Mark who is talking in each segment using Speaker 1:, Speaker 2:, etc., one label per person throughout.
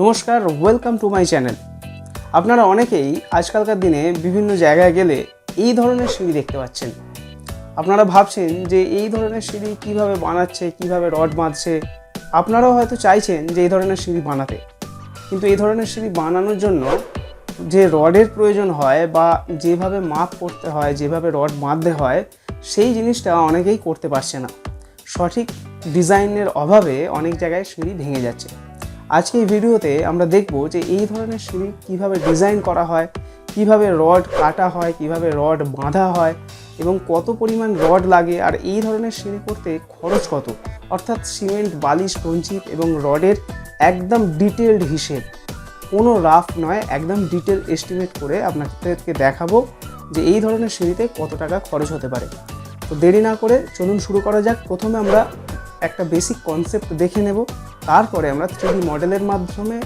Speaker 1: নমস্কার welcome to my channel আপনারা অনেকেই আজকালকার দিনে বিভিন্ন জায়গায় গেলে এই ধরনের সিঁড়ি দেখতে পাচ্ছেন। আপনারা ভাবছেন যে এই ধরনের সিঁড়ি কীভাবে বানাচ্ছে, কীভাবে রড বাঁধছে। আপনারাও হয়তো চাইছেন যে এই ধরনের সিঁড়ি বানাতে। কিন্তু এই ধরনের সিঁড়ি বানানোর জন্য যে রডের প্রয়োজন হয় বা যেভাবে মাপ করতে হয়, যেভাবে রড বাঁধতে হয়, সেই জিনিসটা অনেকেই করতে পারছে না। সঠিক ডিজাইনের অভাবে অনেক জায়গায় সিঁড়ি ভেঙে যাচ্ছে। আজকে এই ভিডিওতে আমরা দেখব যে এই ধরনের সিঁড়ি কীভাবে ডিজাইন করা হয়, কীভাবে রড কাটা হয়, কীভাবে রড বাঁধা হয় এবং কত পরিমাণ রড লাগে আর এই ধরনের সিঁড়ি করতে খরচ কত? অর্থাৎ সিমেন্ট বালি স্টোনচিপ এবং রডের একদম ডিটেলড হিসেব। কোনো রাফ নয়, একদম ডিটেল এস্টিমেট করে আপনাদেরকে দেখাবো যে এই ধরনের সিঁড়িতে কত টাকা খরচ হতে পারে। তো দেরি না করে চলুন শুরু করা যাক। প্রথমে আমরা একটা বেসিক কনসেপ্ট দেখে নেব। তারপরে আমরা থ্রি মডেলের মাধ্যমে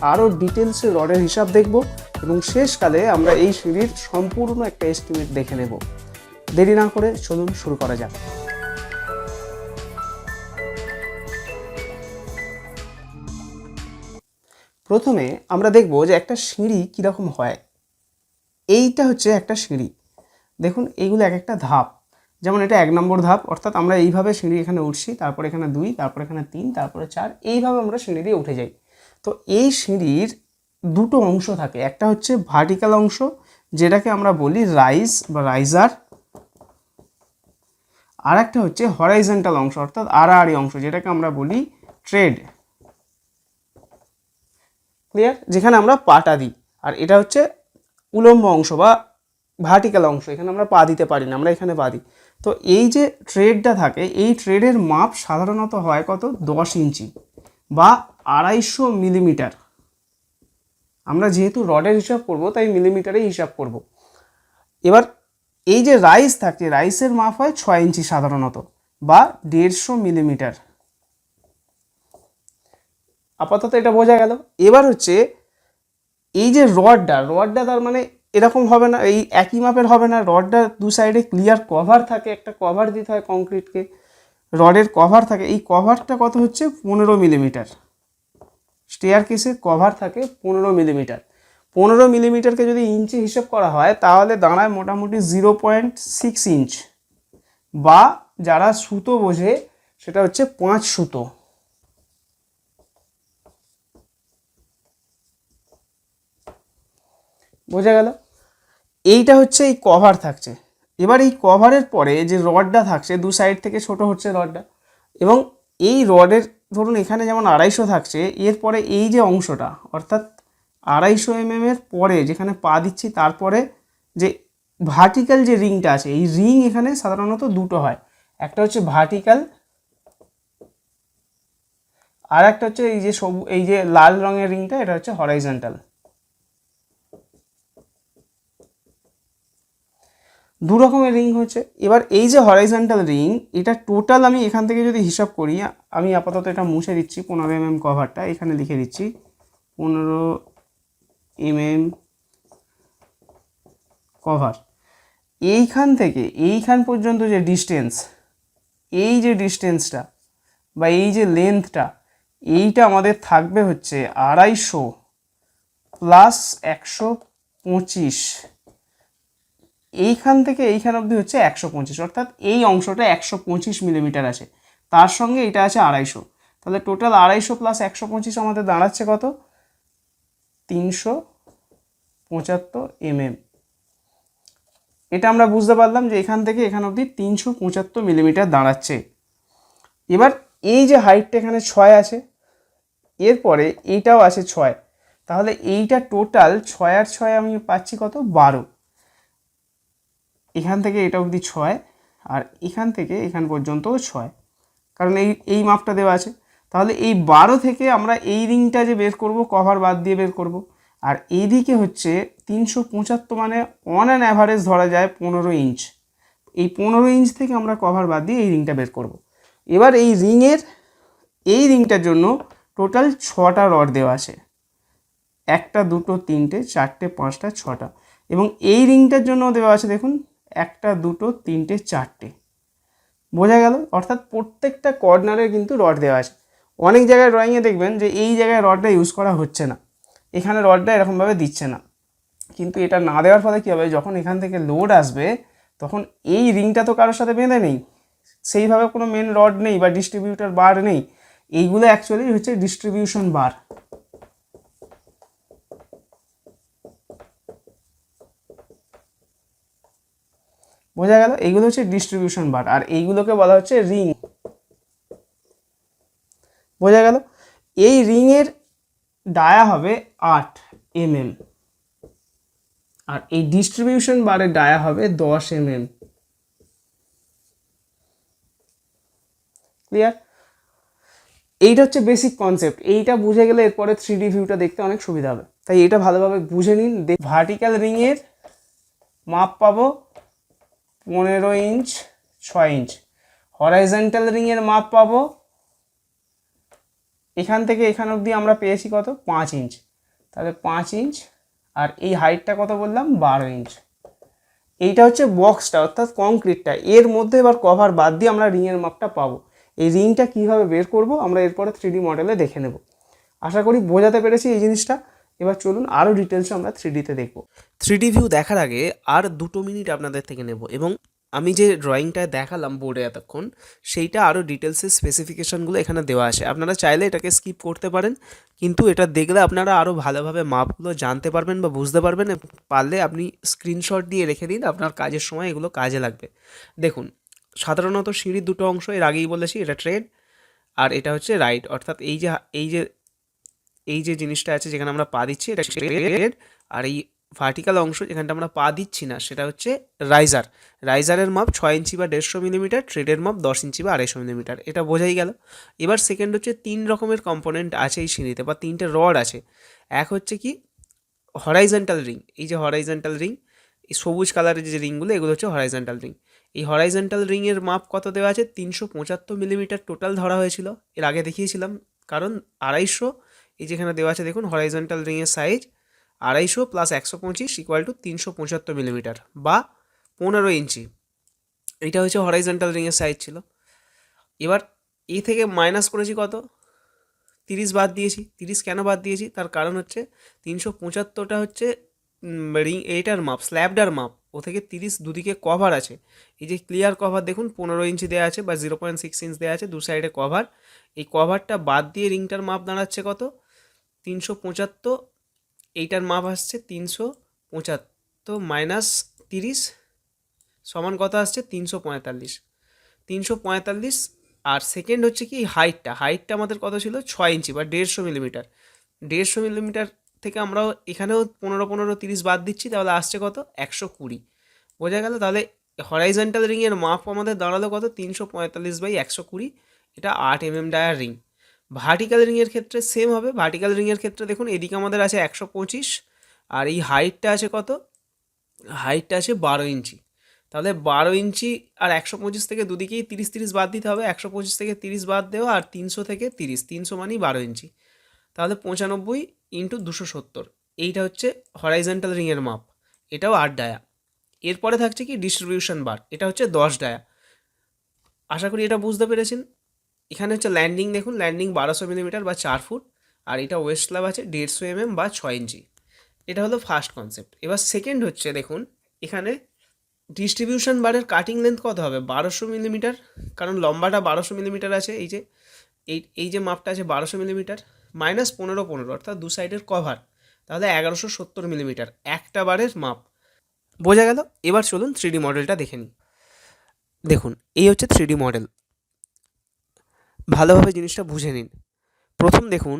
Speaker 1: আরও ডিটেলসে রডের হিসাব দেখব এবং শেষকালে আমরা এই সিঁড়ির সম্পূর্ণ একটা এস্টিমেট দেখে নেব। দেরি না করে চলুন শুরু করা যাক। প্রথমে আমরা দেখব যে একটা সিঁড়ি কীরকম হয়। এইটা হচ্ছে একটা সিঁড়ি। দেখুন, এইগুলো এক একটা ধাপ। যেমন এটা এক নম্বর ধাপ, অর্থাৎ আমরা এইভাবে সিঁড়ি এখানে উঠছি, তারপর এখানে দুই, তারপর এখানে তিন, তারপরে চার, এইভাবে আমরা সিঁড়ি দিয়ে উঠে যাই। তো এই সিঁড়ির দুটো অংশ থাকে, একটা হচ্ছে ভার্টিক্যাল অংশ, যেটাকে আমরা বলি রাইজ বা রাইজার আর একটা হচ্ছে হরাইজেন্টাল অংশ, অর্থাৎ আড়াআড়ি অংশ, যেটাকে আমরা বলি ট্রেড ক্লিয়ার যেখানে আমরা পাটা দিই, আর এটা হচ্ছে উলম্ব অংশ বা ভার্টিক্যাল অংশ, এখানে আমরা পা দিতে পারি না, আমরা এখানে পা দিই। তো এই যে ট্রেডটা থাকে, এই ট্রেডের মাপ সাধারণত হয় কত? দশ ইঞ্চি বা আড়াইশো মিলিমিটার আমরা যেহেতু রডের হিসাব করব, তাই মিলিমিটারেই হিসাব করব। এবার এই যে রাইস থাকে রাইসের মাপ হয় ছয় ইঞ্চি সাধারণত বা দেড়শো মিলিমিটার আপাতত এটা বোঝা গেল। এবার হচ্ছে এই যে রডটা রডটা তার মানে এরকম হবে না, এই একই মাপের হবে না। রডটা দু সাইডে ক্লিয়ার কভার থাকে, একটা কভার দিতে হয় কংক্রিটকে রডের কভার থাকে, এই কভারটা কত হচ্ছে? পনেরো মিলিমিটার স্টেয়ার কেসের কভার থাকে পনেরো মিলিমিটার পনেরো মিলিমিটারকে যদি ইঞ্চি হিসেব করা হয়, তাহলে দাঁড়ায় মোটামুটি জিরো পয়েন্ট সিক্স ইঞ্চ বা যারা সুতো বোঝে, সেটা হচ্ছে পাঁচ সুতো। বোঝা গেল? এইটা হচ্ছে এই কভার থাকছে। এবার এই কভারের পরে যে রডটা থাকছে, দু সাইড থেকে ছোট হচ্ছে রডটা, এবং এই রডের ধরুন এখানে যেমন আড়াইশো থাকছে এরপরে এই যে অংশটা, অর্থাৎ আড়াইশো এমএম এর পরে যেখানে পা দিচ্ছি, তারপরে যে ভার্টিক্যাল যে রিংটা আছে, এই রিং এখানে সাধারণত দুটো হয়। একটা হচ্ছে ভার্টিক্যাল আর একটা হচ্ছে এই যে সবু, এই যে লাল রঙের রিংটা এটা হচ্ছে হরাইজন্টাল দু রকমের রিং হচ্ছে এবার এই যে হরাইজন্টাল রিং এটা টোটাল আমি এখান থেকে যদি হিসাব করি, আমি আপাতত এটা মুছে দিচ্ছি, পনেরো এম এম কভারটা এখানে লিখে দিচ্ছি, পনেরো এম এম কভার এইখান থেকে, এইখান পর্যন্ত যে ডিস্টেন্স এই যে ডিস্টেন্সটা বা এই যে লেন্থটা এইটা আমাদের থাকবে হচ্ছে আড়াইশো প্লাস একশো পঁচিশ। এইখান থেকে এইখান অবধি হচ্ছে একশো পঁচিশ, অর্থাৎ এই অংশটা একশো পঁচিশ মিলিমিটার আছে। তার সঙ্গে এটা আছে আড়াইশো। তাহলে টোটাল আড়াইশো প্লাস একশো পঁচিশ আমাদের দাঁড়াচ্ছে কত? তিনশো পঁচাত্তর এমএম এটা আমরা বুঝতে পারলাম যে এখান থেকে এখান অবধি তিনশো পঁচাত্তর মিলিমিটার দাঁড়াচ্ছে। এবার এই যে হাইটটা এখানে ছয় আছে, এরপরে এইটাও আছে ছয়। তাহলে এইটা টোটাল ছয় আর ছয় আমি পাচ্ছি কত? বারো। এখান থেকে এটা অবধি ছয়, আর এখান থেকে এখান পর্যন্তও ছয়। কারণ এই এই মাপটা দেওয়া আছে। তাহলে এই বারো থেকে আমরা এই রিংটা যে বের করব কভার বাদ দিয়ে বের করব, আর এইদিকে হচ্ছে তিনশো পঁচাত্তর মানে অন অ্যান অ্যাভারেজ ধরা যায় পনেরো ইঞ্চ এই পনেরো ইঞ্চ থেকে আমরা কভার বাদ দিয়ে এই রিংটা বের করব। এবার এই রিংয়ের, এই রিংটার জন্য টোটাল ছটা রড দেওয়া আছে। একটা, দুটো, তিনটে, চারটে, পাঁচটা, ছটা। এবং এই রিংটার জন্য দেওয়া আছে, দেখুন একটা, দুটো, তিনটে, চারটে। বোঝা গেল? অর্থাৎ প্রত্যেকটা কর্নারে কিন্তু রড দেওয়া আছে। অনেক জায়গায় ড্রয়িংয়ে দেখবেন যে এই জায়গায় রডটা ইউজ করা হচ্ছে না। এখানে রডটা এরকমভাবে দিচ্ছে না। কিন্তু এটা না দেওয়ার ফলে কী হবে? যখন এখান থেকে লোড আসবে, তখন এই রিংটা তো কারোর সাথে বেঁধে নেই। সেইভাবে কোনো মেন রড নেই বা ডিস্ট্রিবিউটার বার নেই। এইগুলো অ্যাকচুয়ালি হচ্ছে ডিস্ট্রিবিউশন বার বোঝা গেল? এইগুলো হচ্ছে ডিস্ট্রিবিউশন বার আর এইগুলোকে বলা হচ্ছে রিং বোঝা গেল? এই রিংয়ের ডায়া হবে আট এম আর এই ডিস্ট্রিবিউশন বারের ডায়া হবে দশ এম ক্লিয়ার এইটা হচ্ছে বেসিক কনসেপ্ট এইটা বুঝে গেলে এরপরে থ্রি ডি ভিউটা দেখতে অনেক সুবিধা হবে। তাই এটা ভালোভাবে বুঝে নিন। ভার্টিক্যাল রিংয়ের মাপ পাবো পনেরো ইঞ্চ, ছয় ইঞ্চ। হরাইজেন্টাল রিংয়ের মাপ পাবো। এখান থেকে এখান অবধি আমরা পেয়েছি কত? পাঁচ ইঞ্চ। তাহলে পাঁচ ইঞ্চ, আর এই হাইটটা কত বললাম? বারো ইঞ্চ। এইটা হচ্ছে বক্সটা অর্থাৎ কংক্রিটটা এর মধ্যে এবার কভার বাদ দিয়ে আমরা রিংয়ের মাপটা পাবো। এই রিংটা কীভাবে বের করব? আমরা এরপরে থ্রি ডি মডেলে দেখে নেব। আশা করি বোঝাতে পেরেছি এই জিনিসটা। এবার চলুন আরও ডিটেলসে আমরা থ্রি ডিতে দেখব।
Speaker 2: থ্রি ডি ভিউ দেখার আগে আর দুটো মিনিট আপনাদের থেকে নেব এবং আমি যে ড্রয়িংটা দেখালাম বোর্ডে এতক্ষণ, সেইটা আরও ডিটেলসের স্পেসিফিকেশনগুলো এখানে দেওয়া আছে। আপনারা চাইলে এটাকে স্কিপ করতে পারেন, কিন্তু এটা দেখলে আপনারা আরও ভালোভাবে মাপগুলো জানতে পারবেন বা বুঝতে পারবেন পারলে আপনি স্ক্রিনশট দিয়ে রেখে দিন, আপনার কাজের সময় এগুলো কাজে লাগবে। দেখুন, সাধারণত সিঁড়ির দুটো অংশ, এর আগেই বলেছি, এটা ট্রেড আর এটা হচ্ছে রাইট অর্থাৎ এই যে এই যে এই যে জিনিসটা আছে যেখানে আমরা পা দিচ্ছি, এটা ট্রেড আর এই ভার্টিক্যাল অংশ যেখানটা আমরা পা দিচ্ছি না, সেটা হচ্ছে রাইজার রাইজারের মাপ ছয় ইঞ্চি বা দেড়শো মিলিমিটার ট্রেডের মাপ দশ ইঞ্চি বা আড়াইশো মিলিমিটার এটা বোঝাই গেল। এবার সেকেন্ড হচ্ছে তিন রকমের কম্পোনেন্ট আছে এই সিঁড়িতে, বা তিনটে রড আছে। এক হচ্ছে কি হরাইজেন্টাল রিং এই যে হরাইজেন্টাল রিং এই সবুজ কালারের যে রিংগুলো এগুলো হচ্ছে হরাইজেন্টাল রিং এই হরাইজেন্টাল রিংয়ের মাপ কত দেওয়া আছে? তিনশো পঁচাত্তর মিলিমিটার টোটাল ধরা হয়েছিল। এর আগে দেখিয়েছিলাম। কারণ আড়াইশো এই যেখানে দেওয়া আছে দেখুন হরাইজেন্টাল রিংয়ের সাইজ আড়াইশো প্লাস একশো পঁচিশ ইকুয়াল টু তিনশো পঁচাত্তর মিলিমিটার বা পনেরো ইঞ্চি। এটা হচ্ছে হরাইজেন্টাল রিংয়ের সাইজ ছিল। এবার এ থেকে মাইনাস করেছি কত? তিরিশ বাদ দিয়েছি। তিরিশ কেন বাদ দিয়েছি? তার কারণ হচ্ছে তিনশো পঁচাত্তরটা হচ্ছে রিং এইটার মাপ স্ল্যাবটার মাপ। ও থেকে তিরিশ দুদিকে কভার আছে। এই যে ক্লিয়ার কভার দেখুন, পনেরো ইঞ্চি দেওয়া আছে বা জিরো পয়েন্ট সিক্স ইঞ্চ দেওয়া আছে, দু সাইডে কভার এই কভারটা বাদ দিয়ে রিংটার মাপ দাঁড়াচ্ছে কত? তিনশো পঁচাত্তর, এইটার মাপ আসছে তিনশো পঁচাত্তর মাইনাস তিরিশ সমান কত আসছে তিনশো পঁয়তাল্লিশ। তিনশো পঁয়তাল্লিশ আর সেকেন্ড হচ্ছে কি হাইটটা হাইটটা আমাদের কত ছিল? ছয় ইঞ্চি বা দেড়শো মিলিমিটার দেড়শো মিলিমিটার থেকে আমরা এখানেও পনেরো পনেরো তিরিশ বাদ দিচ্ছি, তাহলে আসছে কত? একশো কুড়ি। বোঝা গেল? তাহলে হরাইজেন্টাল রিংয়ের মাপ আমাদের দাঁড়াল কত? তিনশো পঁয়তাল্লিশ বাই একশো কুড়ি। এটা আট এম এম ডায়ার রিং ভার্টিক্যাল রিংয়ের ক্ষেত্রে সেম হবে। ভার্টিক্যাল রিংয়ের ক্ষেত্রে দেখুন, এদিকে আমাদের আছে একশো পঁচিশ, আর এই হাইটটা আছে কত? হাইটটা আছে বারো ইঞ্চি। তাহলে বারো ইঞ্চি আর একশো পঁচিশ থেকে দুদিকেই তিরিশ তিরিশ বাদ দিতে হবে। একশো পঁচিশ থেকে তিরিশ বাদ দেওয়া আর তিনশো থেকে তিরিশ। তিনশো মানেই বারো ইঞ্চি। তাহলে পঁচানব্বই ইন্টু দুশো সত্তর। এইটা হচ্ছে হরাইজেন্টাল রিংয়ের মাপ। এটাও আট ডায়া। এরপরে থাকছে কি? ডিস্ট্রিবিউশন বার এটা হচ্ছে দশ ডায়া। আশা করি এটা বুঝতে পেরেছেন। এখানে হচ্ছে ল্যান্ডিং দেখুন ল্যান্ডিং বারোশো মিলিমিটার বা চার ফুট, আর এটা ওয়েস্ট স্ল্যাব আছে দেড়শো এমএম বা ছয় ইঞ্চি। এটা হলো ফার্স্ট কনসেপ্ট এবার সেকেন্ড হচ্ছে দেখুন, এখানে ডিস্ট্রিবিউশন বারের কাটিং লেন্থ কত হবে? বারোশো মিলিমিটার কারণ লম্বাটা বারোশো মিলিমিটার আছে, এই যে, এই এই যে মাপটা আছে বারোশো মিলিমিটার মাইনাস পনেরো পনেরো, অর্থাৎ দু সাইডের কভার তাহলে এগারোশো সত্তর মিলিমিটার একটা বারের মাপ। বোঝা গেল? এবার চলুন থ্রি মডেলটা দেখে নিই। দেখুন, এই হচ্ছে থ্রি মডেল ভালোভাবে জিনিসটা বুঝে নিন। প্রথম দেখুন,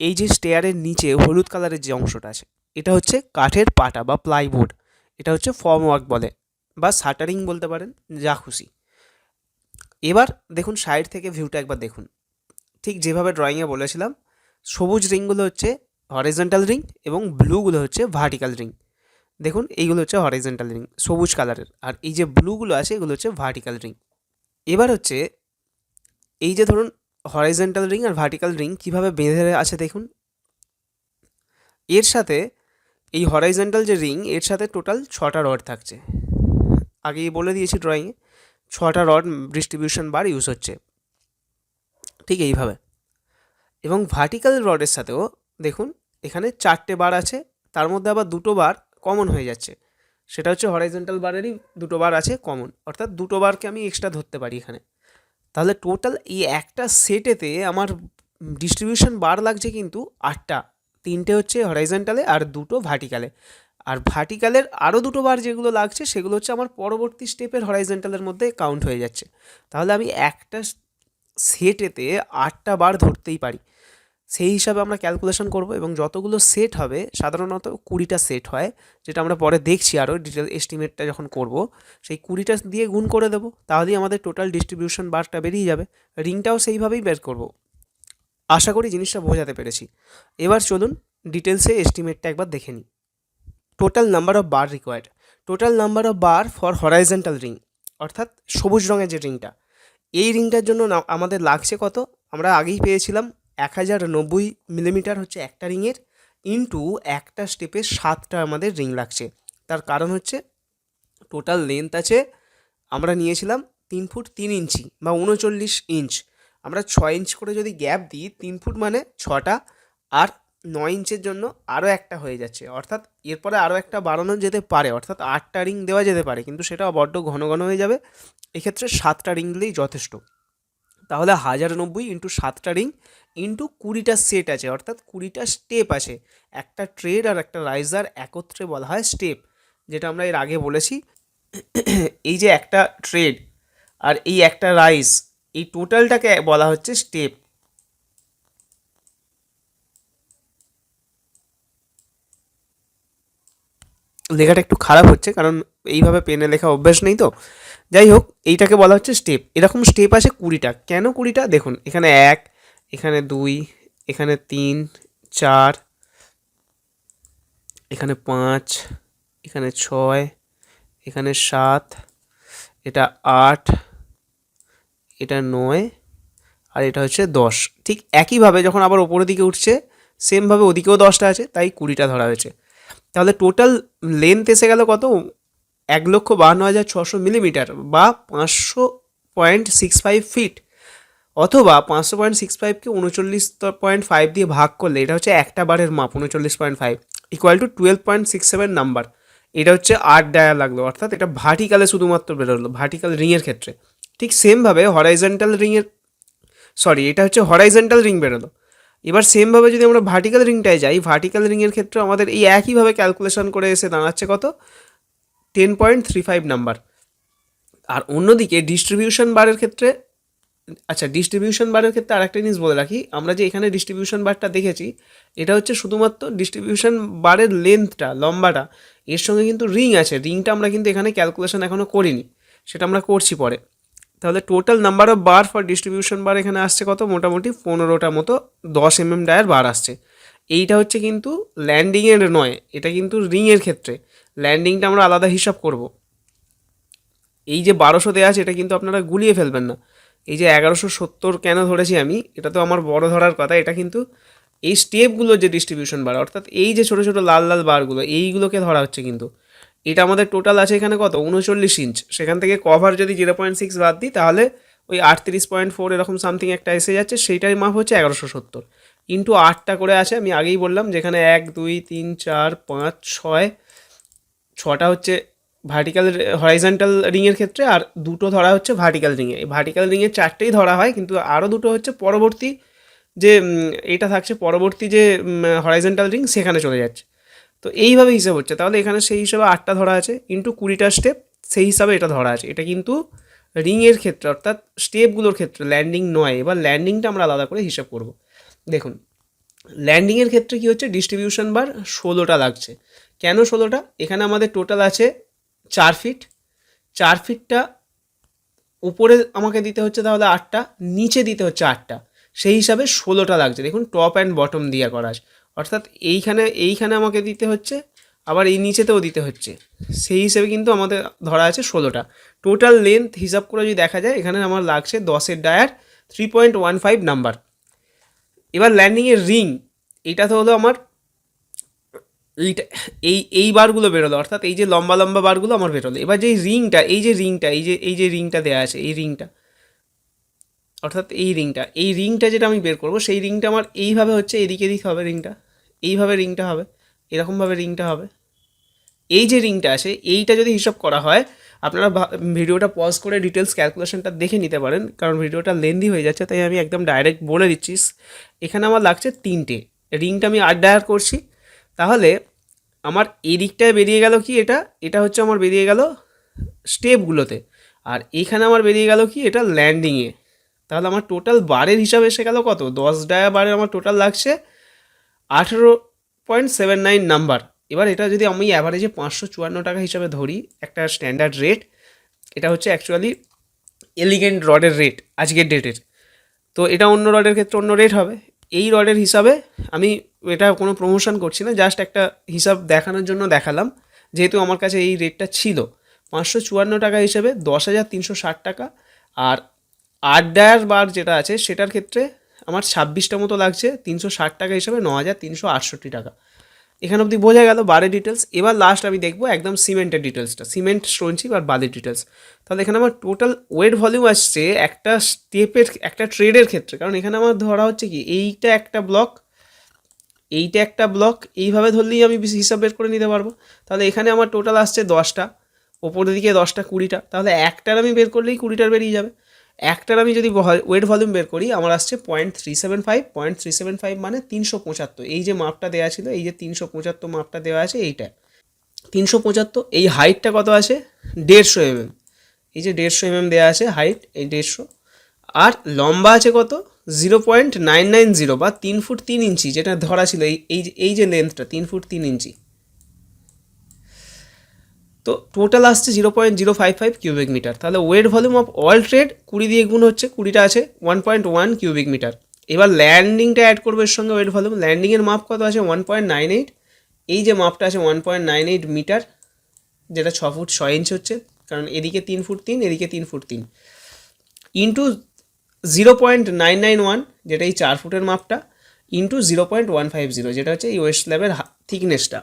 Speaker 2: এই যে স্টেয়ারের নিচে হলুদ কালারের যে অংশটা আছে, এটা হচ্ছে কাঠের পাটা বা প্লাইবোর্ড এটা হচ্ছে ফর্ম ওয়ার্ক বলে বা শাটারিং বলতে পারেন, যা খুশি। এবার দেখুন সাইড থেকে ভিউটা একবার দেখুন। ঠিক যেভাবে ড্রয়িংয়ে বলেছিলাম, সবুজ রিংগুলো হচ্ছে হরিজেন্টাল রিং এবং ব্লুগুলো হচ্ছে ভার্টিক্যাল রিং দেখুন, এইগুলো হচ্ছে হরিজেন্টাল রিং সবুজ কালারের আর এই যে ব্লুগুলো আছে, এগুলো হচ্ছে ভার্টিক্যাল রিং এবার হচ্ছে এই যে ধরুন হরাইজেন্টাল রিং আর ভার্টিক্যাল রিং কীভাবে বেঁধে আছে দেখুন। এর সাথে এই হরাইজেন্টাল যে রিং এর সাথে টোটাল ছটা রড থাকছে। আগেই বলে দিয়েছি ড্রয়িংয়ে ছটা রড ডিস্ট্রিবিউশন বার ইউজ হচ্ছে। ঠিক এইভাবে। এবং ভার্টিক্যাল রডের সাথেও দেখুন, এখানে চারটে বার আছে, তার মধ্যে আবার দুটো বার কমন হয়ে যাচ্ছে। সেটা হচ্ছে হরাইজেন্টাল বারেরই দুটো বার আছে কমন অর্থাৎ দুটো বারকে আমি এক্সট্রা ধরতে পারি এখানে। তাহলে টোটাল এই একটা সেটেতে আমার ডিস্ট্রিবিউশন বার লাগছে কিন্তু আটটা। তিনটে হচ্ছে হরাইজেন্টালে আর দুটো ভার্টিকালে আর ভার্টিক্যালের আরও দুটো বার যেগুলো লাগছে সেগুলো হচ্ছে আমার পরবর্তী স্টেপের হরাইজেন্টালের মধ্যে কাউন্ট হয়ে যাচ্ছে। তাহলে আমি একটা সেটেতে আটটা বার ধরতেই পারি। সেই হিসাবে আমরা ক্যালকুলেশন করব এবং যতগুলো সেট হবে, সাধারণত কুড়িটা সেট হয়, যেটা আমরা পরে দেখছি আরও ডিটেল এস্টিমেটটা যখন করব, সেই কুড়িটা দিয়ে গুণ করে দেবো, তাহলেই আমাদের টোটাল ডিস্ট্রিবিউশন বারটা বেরিয়ে যাবে। রিংটাও সেইভাবেই বের করব। আশা করি জিনিসটা বোঝাতে পেরেছি। এবার চলুন ডিটেলসে এস্টিমেটটা একবার দেখে নিই। Total number of bar required total number of bar for horizontal ring অর্থাৎ সবুজ রঙের যে রিংটা এই রিংটার জন্য আমাদের লাগছে কত? আমরা আগেই পেয়েছিলাম এক হাজার নব্বই মিলিমিটার হচ্ছে একটা রিংয়ের ইন্টু একটা স্টেপে সাতটা আমাদের রিং লাগছে। তার কারণ হচ্ছে টোটাল লেন্থ আছে, আমরা নিয়েছিলাম তিন ফুট তিন ইঞ্চি বা উনচল্লিশ ইঞ্চ। আমরা ছয় ইঞ্চ করে যদি গ্যাপ দিই, তিন ফুট মানে ছটা, আর নয় ইঞ্চের জন্য আরও একটা হয়ে যাচ্ছে। অর্থাৎ এরপরে আরও একটা বাড়ানো যেতে পারে, অর্থাৎ আটটা রিং দেওয়া যেতে পারে, কিন্তু সেটা বড্ড ঘন ঘন হয়ে যাবে। এক্ষেত্রে সাতটা রিং দিলেই যথেষ্ট। তাহলে হাজার নব্বই ইন্টু সাতটা রিং ইন্টু কুড়িটা সেট আছে, অর্থাৎ কুড়িটা স্টেপ আছে। একটা ট্রেড আর একটা রাইজার একত্রে বলা হয় স্টেপ যেটা আমরা এর আগে বলেছি। এই যে একটা ট্রেড আর এই একটা রাইস এই টোটালটাকে বলা হচ্ছে স্টেপ লেখাটা একটু খারাপ হচ্ছে, কারণ এইভাবে পেনে লেখা অভ্যাস নেই তো। যাই হোক, এইটাকে বলা হচ্ছে স্টেপ এরকম স্টেপ আছে কুড়িটা। কেন কুড়িটা? দেখুন, এখানে এক এখানে দুই, এখানে তিন, চার, এখানে পাঁচ, এখানে ছয়, এখানে সাত, এটা আট, এটা নয়, আর এটা হচ্ছে দশ। ঠিক একইভাবে যখন আবার ওপরের দিকে উঠছে, সেমভাবে ওদিকেও দশটা আছে, তাই কুড়িটা ধরা হয়েছে। তাহলে টোটাল লেন্থ এসে গেল কত? এক লক্ষ বাহান্ন হাজার ছশো মিলিমিটার বা পাঁচশো পয়েন্ট সিক্স ফাইভ ফিট। অথবা পাঁচশো পয়েন্ট সিক্স ফাইভকে উনচল্লিশ পয়েন্ট ফাইভ দিয়ে ভাগ করলে এটা হচ্ছে একটা বারের মাপ, উনচল্লিশ point five equal to twelve point six seven number এটা হচ্ছে আট ডায়া লাগল, অর্থাৎ এটা ভার্টিকালে শুধুমাত্র বেরোলো ভার্টিক্যাল রিংয়ের ক্ষেত্রে। ঠিক সেমভাবে হরাইজেন্টাল রিংয়ের সরি এটা হচ্ছে হরাইজেন্টাল রিং বেরোলো। এবার সেমভাবে যদি আমরা ভার্টিক্যাল রিংটায় যাই ভার্টিক্যাল রিংয়ের ক্ষেত্রে আমাদের এই একইভাবে ক্যালকুলেশন করে এসে দাঁড়াচ্ছে কত? Ten point three five number আর অন্যদিকে ডিস্ট্রিবিউশন বারের ক্ষেত্রে আচ্ছা ডিস্ট্রিবিউশন বারের ক্ষেত্রে আরেকটা জিনিস বলে রাখি। আমরা যে এখানে ডিস্ট্রিবিউশন বারটা দেখেছি, এটা হচ্ছে শুধুমাত্র ডিস্ট্রিবিউশন বারের লেন্থটা লম্বাটা, এর সঙ্গে কিন্তু রিং আছে। রিংটা আমরা কিন্তু এখানে ক্যালকুলেশন এখনও করিনি, সেটা আমরা করছি পরে। তাহলে total number of bar for distribution bar এখানে আসছে কত? মোটামুটি পনেরোটা মতো, দশ এম এম ডায়ার বার আসছে। এইটা হচ্ছে কিন্তু ল্যান্ডিংয়ের নয়, এটা কিন্তু রিংয়ের ক্ষেত্রে। ল্যান্ডিংটা আমরা আলাদা হিসাব করব। এই যে বারোশো দেওয়া আছে, এটা কিন্তু আপনারা গুলিয়ে ফেলবেন না। এই যে এগারোশো সত্তর কেন ধরেছি আমি, এটা তো আমার বড় ধরার কথা, এটা কিন্তু এই স্টেপগুলো যে ডিস্ট্রিবিউশন বার অর্থাৎ এই যে ছোটো ছোটো লাল লাল বারগুলো এইগুলোকে ধরা হচ্ছে কিন্তু। এটা আমাদের টোটাল আছে এখানে কত? উনচল্লিশ ইঞ্চ সেখান থেকে কভার যদি জিরো পয়েন্ট সিক্স বাদ দিই, তাহলে ওই আটত্রিশ পয়েন্ট ফোর এরকম সামথিং একটা এসে যাচ্ছে সেইটাই মাপ হচ্ছে এগারোশো সত্তর। ইন্টু আটটা করে আছে, আমি আগেই বললাম, যেখানে এক, দুই, তিন, চার, পাঁচ, ছয়, ছটা হচ্ছে ভার্টিক্যাল হরাইজন্টাল রিংয়ের ক্ষেত্রে আর দুটো ধরা হচ্ছে ভার্টিক্যাল রিংয়ে এই ভার্টিক্যাল রিংয়ের চারটেই ধরা হয়, কিন্তু আরও দুটো হচ্ছে পরবর্তী যে এটা থাকছে পরবর্তী যে হরাইজন্টাল রিং সেখানে চলে যাচ্ছে। তো এইভাবে হিসাব হচ্ছে। তাহলে এখানে সেই হিসাবে আটটা ধরা আছে ইন্টু কুড়িটা স্টেপ সেই হিসাবে এটা ধরা আছে। এটা কিন্তু রিংয়ের ক্ষেত্রে, অর্থাৎ স্টেপগুলোর ক্ষেত্রে ল্যান্ডিং নয়। এবার ল্যান্ডিংটা আমরা আলাদা করে হিসাব করব। দেখুন ল্যান্ডিংয়ের ক্ষেত্রে কি হচ্ছে? ডিস্ট্রিবিউশন বার ষোলোটা লাগছে। কেন ষোলোটা? এখানে আমাদের টোটাল আছে চার ফিট চার ফিটটা উপরে আমাকে দিতে হচ্ছে তাহলে আটটা, নিচে দিতে হচ্ছে আটটা। সেই হিসাবে ষোলোটা লাগছে। দেখুন টপ অ্যান্ড বটম দিয়ে করা আছে। অর্থাৎ এইখানে এইখানে আমাকে দিতে হচ্ছে, আবার এই নিচেতেও দিতে হচ্ছে। সেই হিসেবে কিন্তু আমাদের ধরা আছে ষোলোটা। টোটাল লেন্থ হিসাব করে যদি দেখা যায়, এখানে আমার লাগছে দশের Dier three point one five number এবার ল্যান্ডিংয়ের রিং এটা তো হলো আমার এইটা, এই এই বারগুলো বেরোলো, অর্থাৎ এই যে লম্বা লম্বা বারগুলো আমার বেরোলো। এবার যে রিংটা, এই যে রিংটা, এই যে এই যে রিংটা দেওয়া আছে, এই রিংটা, অর্থাৎ এই রিংটা এই রিংটা যেটা আমি বের করব, সেই রিংটা আমার এইভাবে হচ্ছে, এদিকে এদিক হবে রিংটা, এইভাবে রিংটা হবে, এরকমভাবে রিংটা হবে। এই যে রিংটা আছে, এইটা যদি হিসাব করা হয়, আপনারা ভিডিওটা পজ করে ডিটেলস ক্যালকুলেশনটা দেখে নিতে পারেন, কারণ ভিডিওটা লেন্দি হয়ে যাচ্ছে, তাই আমি একদম ডাইরেক্ট বলে দিচ্ছি। এখানে আমার লাগছে তিনটে, রিংটা আমি আট ডায়ার করছি, তাহলে আমার এদিকটায় বেরিয়ে গেল কি এটা? এটা হচ্ছে আমার বেরিয়ে গেল স্টেপগুলোতে। আর এইখানে আমার বেরিয়ে গেল কি? এটা ল্যান্ডিংয়ে। তাহলে আমার টোটাল বারের হিসাবে এসে গেল কত? দশ ডায়া বারে আমার টোটাল লাগছে আঠেরো পয়েন্ট সেভেন নাইন নাম্বার। এবার এটা যদি আমি অ্যাভারেজে পাঁচশো চুয়ান্ন টাকা হিসাবে ধরি, একটা স্ট্যান্ডার্ড রেট এটা হচ্ছে অ্যাকচুয়ালি এলিগেন্ট রডের রেট আজকের ডেটের তো এটা অন্য রডের ক্ষেত্রে অন্য রেট হবে। এই রডের হিসাবে আমি এটা কোনো প্রমোশন করছি না জাস্ট একটা হিসাব দেখানোর জন্য দেখালাম। যেহেতু আমার কাছে এই রেটটা ছিল, পাঁচশো চুয়ান্ন টাকা হিসেবে দশ হাজার তিনশো ষাট টাকা, আর আট ডায়ার বার যেটা আছে, সেটার ক্ষেত্রে আমার ছাব্বিশটা মতো লাগছে, তিনশো ষাট টাকা হিসাবে ন হাজার তিনশো আটষট্টি টাকা। এখানে অবধি বোঝা গেল বারে ডিটেলস এবার লাস্ট আমি দেখব একদম সিমেন্টের ডিটেলসটা সিমেন্ট স্টোনচিপ আর বালির ডিটেলস তাহলে এখানে আমার টোটাল ওয়েট ভলিউম আসছে একটা স্টেপের একটা ট্রেডের ক্ষেত্রে। কারণ এখানে আমার ধরা হচ্ছে কি, এইটা একটা ব্লক এইটা একটা ব্লক এইভাবে ধরলেই আমি হিসাব বের করে নিতে পারব। তাহলে এখানে আমার টোটাল আসছে দশটা, ওপরের দিকে দশটা কুড়িটা। তাহলে একটার আমি বের করলেই কুড়িটার বেরিয়ে যাবে। একটার আমি যদি ওয়েট ভলিউম বের করি, আমার আসছে point three seven five point three seven five মানে তিনশো পঁচাত্তর। এই যে মাপটা দেওয়া ছিল, এই যে তিনশো পঁচাত্তর মাপটা দেওয়া আছে, এইটা। তিনশো পঁচাত্তর, এই হাইটটা কত আছে? দেড়শো এমএম এই যে দেড়শো এমএম দেওয়া আছে হাইট এই দেড়শো। আর লম্বা আছে কত? Zero point nine nine zero বা তিন ফুট তিন ইঞ্চি, যেটা ধরা ছিল, এই এই যে এই যে লেন্থটা তিন ফুট তিন ইঞ্চি। তো টোটাল আসছে zero point zero five five cubic metre তাহলে wet volume of all tread কুড়ি দিয়ে গুণ হচ্ছে, কুড়িটা আছে one point one cubic metre এবার ল্যান্ডিংটা অ্যাড করবে এর সঙ্গে ওয়েট ভলিউম ল্যান্ডিংয়ের মাপ কত আছে? ওয়ান পয়েন্ট নাইন এইট এই যে মাপটা আছে one point nine eight metre যেটা ছ ফুট ছয় ইঞ্চ হচ্ছে, কারণ এদিকে তিন ফুট তিন, এদিকে তিন ফুট তিন। Into zero point nine nine one যেটা এই চার ফুটের মাপটা into zero point one five zero যেটা হচ্ছে এই ওয়েস্ট ল্যাবের থিকনেসটা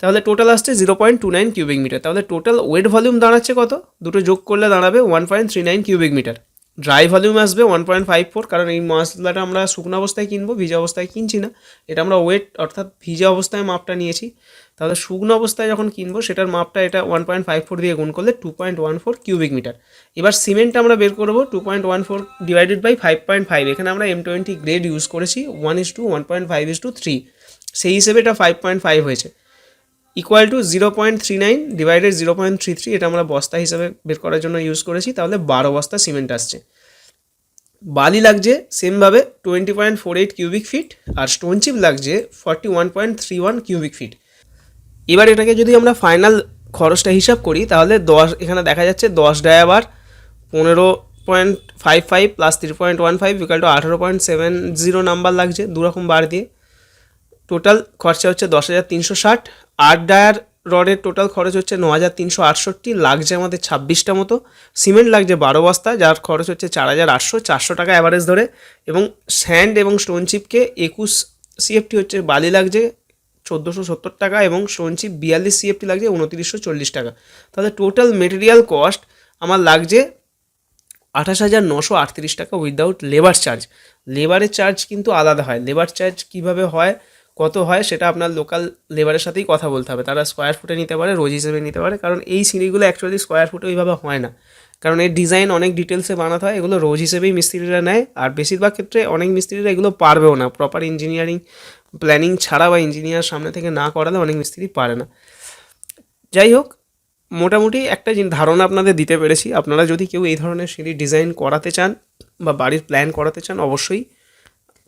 Speaker 2: তাহলে টোটাল আসছে zero point two nine cubic metre তাহলে টোটাল ওয়েট ভলিউম দাঁড়াচ্ছে কত? দুটো যোগ করলে দাঁড়াবে one point three nine cubic metre dry volume আসবে ওয়ান পয়েন্ট ফাইভ ফোর কারণ এই মশলাটা আমরা শুকনো অবস্থায় কিনবো, ভিজা অবস্থায় কিনছি না। এটা আমরা ওয়েট অর্থাৎ ভিজা অবস্থায় মাপটা নিয়েছি। তাহলে শুকনো অবস্থায় যখন কিনবো, সেটার মাপটা এটা ওয়ান পয়েন্ট ফাইভ ফোর দিয়ে গুণ করলে two point one four cubic metre এবার সিমেন্ট আমরা বের করব two point one four divided by five point five এখানে আমরা এম টোয়েন্টি গ্রেড ইউজ করেছি one is to one point five is to three সেই হিসেবে এটা ফাইভ পয়েন্ট ফাইভ হয়েছে। Equal to zero point three nine divided zero point three three এটা আমরা বস্তা হিসাবে বের করার জন্য ইউজ করেছি, তাহলে বারো বস্তা সিমেন্ট আসছে। বালি লাগছে সেমভাবে twenty point four eight cubic feet আর স্টোন চিপ লাগছে forty one point three one cubic feet এবার এটাকে যদি আমরা ফাইনাল খরচটা হিসাব করি, তাহলে দশ, এখানে দেখা যাচ্ছে দশ ডায়াবার পনেরো point five five plus three point one five equal to আঠেরো পয়েন্ট সেভেন জিরো নাম্বার লাগছে, দুরকম বার দিয়ে। টোটাল খরচা হচ্ছে দশ হাজার তিনশো ষাট। আট ডায়ার রডের টোটাল খরচ হচ্ছে ন হাজার তিনশো আটষট্টি, লাগছে আমাদের ছাব্বিশটা মতো। সিমেন্ট লাগছে বারো বস্তা, যার খরচ হচ্ছে চার হাজার আটশো, চারশো টাকা অ্যাভারেজ ধরে। এবং স্যান্ড এবং স্টোন চিপকে একুশ সিএফটি হচ্ছে, বালি লাগছে চোদ্দোশো সত্তর টাকা এবং স্টোন বিয়াল্লিশ সিএফটি লাগছে উনত্রিশশো চল্লিশ টাকা। তাহলে টোটাল মেটেরিয়াল কস্ট আমার লাগছে আঠাশ হাজার নশো আটত্রিশ টাকা উইদাউট লেবার চার্জ লেবারের চার্জ কিন্তু আলাদা হয়। লেবার চার্জ কীভাবে হয়? কত হয় সেটা আপনার লোকাল লেবারের সাথেই কথা বলতে হবে। তারা স্কোয়ার ফুটে নিতে পারে, রোজ হিসেবে নিতে পারে। কারণ এই সিঁড়িগুলো অ্যাকচুয়ালি স্কোয়ার ফুটে ওইভাবে হয় না। কারণ এর ডিজাইন অনেক ডিটেলসে বানাতে হয়, এগুলো রোজ হিসেবেই মিস্ত্রিরা নেয়। আর বেশিরভাগ ক্ষেত্রে অনেক মিস্ত্রিরা এগুলো পারবেও না। প্রপার ইঞ্জিনিয়ারিং প্ল্যানিং ছাড়া বা ইঞ্জিনিয়ার সামনে থেকে না করালে অনেক মিস্ত্রি পারে না। যাই হোক, মোটামুটি একটা ধারণা আপনাদের দিতে পেরেছি। আপনারা যদি কেউ এই ধরনের সিঁড়ি ডিজাইন করাতে চান বা বাড়ির প্ল্যান করাতে চান, অবশ্যই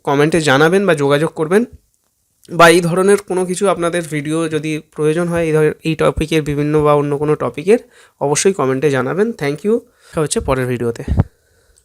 Speaker 2: কমেন্টে জানাবেন বা যোগাযোগ করবেন। বা এই ধরনের কোনো কিছু আপনাদের ভিডিও যদি প্রয়োজন হয়, এই ধরনের এই টপিকের বিভিন্ন বা অন্য কোনো টপিকের অবশ্যই কমেন্টে জানাবেন। থ্যাংক ইউ হচ্ছে পরের ভিডিওতে